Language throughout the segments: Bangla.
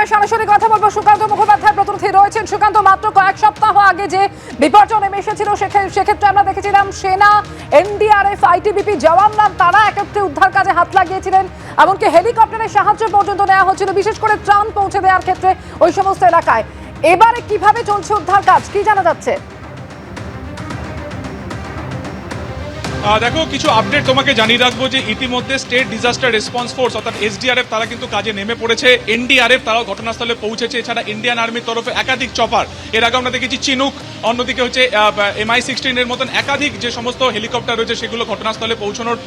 এবার সরাসরি কথা বলব। সুকান্ত মুখোপাধ্যায় প্রতিনিধি রয়েছেন। সুকান্ত, মাত্র কয়েক সপ্তাহ আগে যে বিপর্যয় নেমে এসেছিল সেক্ষে- সেক্ষেত্রে আমরা দেখেছিলাম সেনা, এনডিআরএফ, আইটিবিপি জওয়ানরা তারা একত্রে উদ্ধার কাজে হাত লাগিয়েছিলেন, এমনকি হেলিকপ্টারের সাহায্য পর্যন্ত নেওয়া হচ্ছিল, বিশেষ করে ত্রাণ পৌঁছে দেওয়ার ক্ষেত্রে ওই সমস্ত এলাকায়। এবারে কীভাবে চলছে উদ্ধার কাজ, কি জানা যাচ্ছে? দেখো, কিছু আপডেট তোমাকে জানিয়ে রাখব যে ইতিমধ্যে স্টেট ডিজাস্টার রেসপন্স ফোর্স অর্থাৎ এসডিআরএফ তারা কিন্তু কাজে নেমে পড়েছে। এনডিআরএফ তারাও ঘটনাস্থলে পৌঁছেছে। এছাড়া ইন্ডিয়ান আর্মির তরফে একাধিক চপার এর আগে আমরা দেখেছি চিনুক অন্যদিকে হচ্ছে এমআই সিক্সটিন এর মতন একাধিক যে সমস্ত হেলিকপ্টার রয়েছে, সেগুলো ঘটনাস্থলে পৌঁছানোর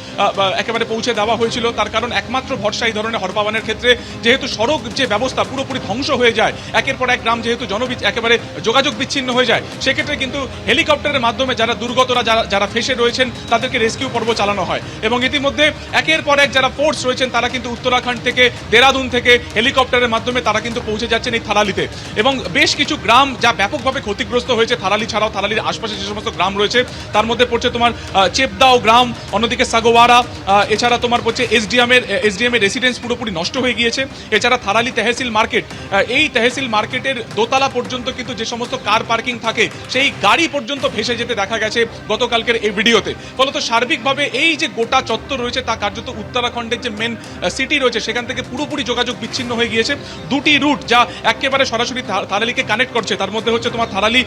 একেবারে পৌঁছে দেওয়া হয়েছিল। তার কারণ একমাত্র ভরসা এই ধরনের হরপাবানের ক্ষেত্রে। যেহেতু সড়ক যে ব্যবস্থা পুরোপুরি ধ্বংস হয়ে যায়, একের পর এক গ্রাম যেহেতু জনবি একেবারে যোগাযোগ বিচ্ছিন্ন হয়ে যায়, সেক্ষেত্রে কিন্তু হেলিকপ্টারের মাধ্যমে যারা দুর্গতরা, যারা যারা ফেসে রয়েছেন তাদেরকে রেস্কিউ পর্ব চালানো হয়। এবং ইতিমধ্যে একের পর এক যারা ফোর্স রয়েছেন, তারা কিন্তু উত্তরাখণ্ড থেকে, দেরাদুন থেকে হেলিকপ্টারের মাধ্যমে তারা কিন্তু পৌঁছে যাচ্ছেন এই থারালিতে এবং বেশ কিছু গ্রাম যা ব্যাপকভাবে ক্ষতিগ্রস্ত হয়েছে থারালি ছাড়াও থালালির আশপাশে যে সমস্ত গ্রাম রয়েছে, তার মধ্যে পড়ছে তোমার চেপদাও গ্রাম, অন্যদিকে সাগোয়ারা এছাড়া তোমার পড়ছে এসডিএমের এসডিএমের এসডিএম রেসিডেন্স পুরোপুরি নষ্ট হয়ে গিয়েছে। এছাড়া থারালি তেহসিল মার্কেট এই তেহসিল মার্কেটের দোতলা পর্যন্ত কিন্তু যে সমস্ত কার পার্কিং থাকে, সেই গাড়ি পর্যন্ত ভেসে যেতে দেখা গেছে গতকালকের এই ভিডিওতে ফলত সার্বিকভাবে এই যে গোটা চত্বর রয়েছে তা কার্যত উত্তরাখণ্ডের যে মেন সিটি রয়েছে, সেখান থেকে পুরোপুরি যোগাযোগ বিচ্ছিন্ন হয়ে গিয়েছে। দুটি রুট যা একেবারে সরাসরি থারালিকে কানেক্ট করছে। তার মধ্যে হচ্ছে তোমার থারালি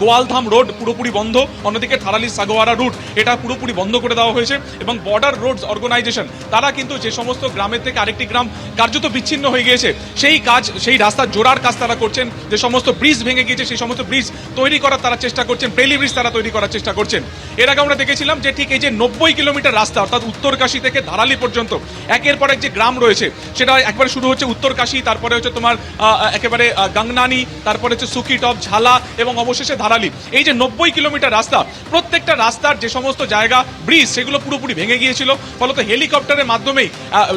গোয়ালধাম রোড পুরোপুরি বন্ধ। অন্যদিকে থারালি সাগোয়ারা রুট এটা পুরোপুরি বন্ধ করে দেওয়া হয়েছে। এবং বর্ডার রোডস অর্গানাইজেশন তারা কিন্তু যে সমস্ত গ্রামের থেকে আরেকটি গ্রাম কার্যত বিচ্ছিন্ন হয়ে গিয়েছে। সেই কাজ, সেই রাস্তা জোড়ার কাজ তারা করছেন। যে সমস্ত ব্রিজ ভেঙে গিয়েছে, সেই সমস্ত ব্রিজ তৈরি করার তারা চেষ্টা করছেন। প্রেলি ব্রিজ তারা তৈরি করার চেষ্টা করছেন। এর আগে আমরা দেখেছিলাম যে ঠিক এই যে নব্বই কিলোমিটার রাস্তা, অর্থাৎ উত্তরকাশী থেকে ধারালি পর্যন্ত, একের পর এক যে গ্রাম রয়েছে, সেটা একবারে শুরু হচ্ছে উত্তরকাশী, তারপরে হচ্ছে তোমার একেবারে গাংনানি তারপরে হচ্ছে সুকিটপ ঝালা এবং অবশেষে ধারালি। এই যে নব্বই কিলোমিটার রাস্তা, প্রত্যেকটা রাস্তার যে সমস্ত জায়গা, ব্রিজ, সেগুলো পুরোপুরি ভেঙে গিয়েছিল। ফলত হেলিকপ্টারের মাধ্যমেই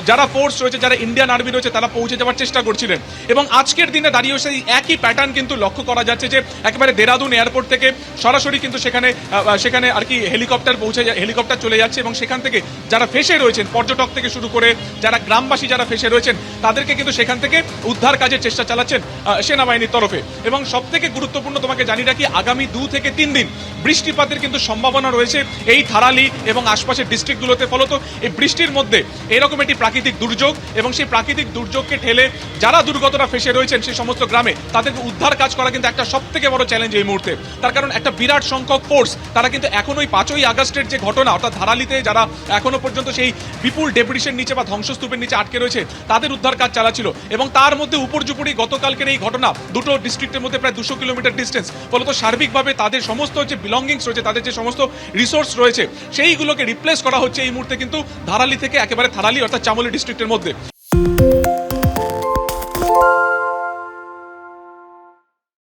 যারা ফোর্স রয়েছে, যারা ইন্ডিয়ান আর্মি রয়েছে, তারা পৌঁছে যাওয়ার চেষ্টা করছিলেন। এবং আজকের দিনে দাঁড়িয়ে সেই একই প্যাটার্ন কিন্তু লক্ষ্য করা যাচ্ছে যে, একেবারে দেরাদুন এয়ারপোর্ট থেকে সরাসরি কিন্তু সেখানে সেখানে আর কি হেলিকপ্টার পৌঁছে যা- হেলিকপ্টার চলে যাচ্ছে এবং সেখান থেকে যারা ফেসে রয়েছেন, পর্যটক থেকে শুরু করে যারা গ্রামবাসী যারা ফেসে রয়েছেন, তাদেরকে কিন্তু সেখান থেকে উদ্ধার কাজের চেষ্টা চালাচ্ছেন সেনাবাহিনীর তরফে। এবং সব থেকে গুরুত্বপূর্ণ তোমাকে জানিয়ে রাখি, আগামী দু থেকে তিন দিন বৃষ্টিপাতের কিন্তু সম্ভাবনা রয়েছে এই থারালি এবং আশপাশের ডিস্ট্রিক্টগুলোতে। ফলত এই বৃষ্টির মধ্যে এরকম একটি প্রাকৃতিক দুর্যোগ এবং সেই প্রাকৃতিক দুর্যোগকে ঠেলে যারা দুর্গতরা ফেসে রয়েছেন সেই সমস্ত গ্রামে, তাদেরকে উদ্ধার কাজ করা কিন্তু একটা সব থেকে বড় চ্যালেঞ্জ এই মুহূর্তে। তার কারণ একটা বিরাট সংখ্যক ফোর্স তারা কিন্তু এখন ওই পাঁচই আগস্টের যে ঘটনা, অর্থাৎ ধারালিতে যারা এখনও পর্যন্ত সেই বিপুল ডেব্রিসের নিচে বা ধ্বংসস্তূপের নিচে আটকে রয়েছে, তাদের উদ্ধার কাজ চালাচ্ছিল। এবং তার মধ্যে উপর্যুপরি গতকালকের এই ঘটনা, দুটো ডিস্ট্রিক্টের মধ্যে প্রায় দুশো কিলোমিটার ডিস্টেন্স ফলত সার্বিকভাবে তাদের সমস্ত যে বিলঙ্গিংস রয়েছে, তাদের যে সমস্ত রিসোর্স রয়েছে, সেইগুলোকে রিপ্লেস করা হচ্ছে এই মুহূর্তে কিন্তু ধারালি থেকে একেবারে থারালি অর্থাৎ চামলি ডিস্ট্রিক্টের মধ্যে।